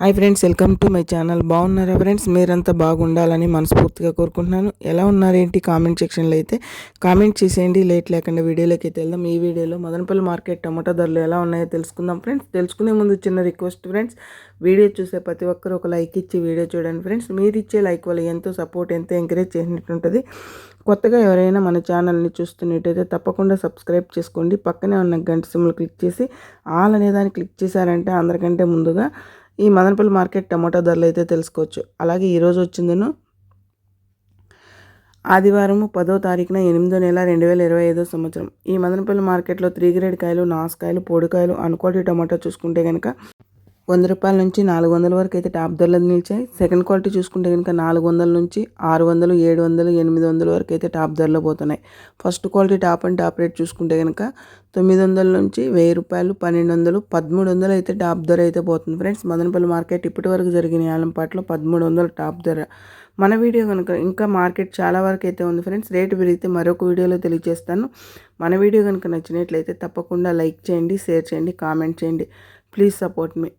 Hi friends welcome to my channel. బాగున్నారా friends? మీరంతా బాగుండాలని మనస్ఫూర్తిగా కోరుకుంటున్నాను. ఎలా ఉన్నారేంటి కామెంట్ సెక్షన్లో అయితే కామెంట్ చేసేయండి. లేట్ లేకుండా వీడియోలోకి అయితే వెళ్దాం. ఈ వీడియోలో మదనపల్లి మార్కెట్ టమాటా ధరలు ఎలా ఉన్నాయో తెలుసుకుందాం ఫ్రెండ్స్. తెలుసుకునే ముందు చిన్న రిక్వెస్ట్ ఫ్రెండ్స్. వీడియో చూసే ప్రతి ఒక్కరు ఒక లైక్ ఇచ్చి వీడియో చూడండి ఫ్రెండ్స్. మీరు ఇచ్చే లైక్ వల్ల ఎంతో సపోర్ట్ ఎంతో ఎంకరేజ్ చేసినట్టుంటుంది కొత్తగా ఎవరైనా మన ఛానల్ని చూస్తున్నట్టయితే తప్పకుండా సబ్స్క్రైబ్ చేసుకోండి. పక్కనే ఉన్న గంట సిమ్లు క్లిక్ చేసి ఆల్ అనే దాన్ని క్లిక్ చేశారంటే అందరికంటే ముందుగా ఈ మదనపల్లి మార్కెట్ టమాటా ధరలు అయితే తెలుసుకోవచ్చు. అలాగే ఈరోజు వచ్చిందను ఆదివారం పదో తారీఖున ఎనిమిదో నెల రెండు వేల ఇరవై ఐదో సంవత్సరం. ఈ మదనపల్లి మార్కెట్లో త్రీ గ్రేడ్ కాయలు నాసుకాయలు పొడికాయలు అనుకోటి టమాటా చూసుకుంటే కనుక వంద రూపాయల నుంచి నాలుగు వందల వరకు అయితే టాప్ ధరలు నిలిచాయి. సెకండ్ క్వాలిటీ చూసుకుంటే కనుక నాలుగు వందల నుంచి ఆరు వందలు ఏడు వందలు ఎనిమిది వందల వరకు అయితే టాప్ ధరలో పోతున్నాయి. First quality top and top rate చూసుకుంటే కనుక తొమ్మిది వందల నుంచి వెయ్యి రూపాయలు పన్నెండు వందలు పదమూడు వందలు అయితే టాప్ ధర అయితే పోతుంది. ఫ్రెండ్స్ మదనపల్లి మార్కెట్ ఇప్పటి వరకు జరిగిన ఆలంపాట్లో పదమూడు వందలు టాప్ ధర. మన వీడియో కనుక ఇంకా మార్కెట్ చాలా వరకు అయితే ఉంది ఫ్రెండ్స్ రేటు పెరిగితే మరొక వీడియోలో తెలియజేస్తాను. మన వీడియో కనుక నచ్చినట్లయితే తప్పకుండా లైక్ చేయండి షేర్ చేయండి కామెంట్ చేయండి. Please support me.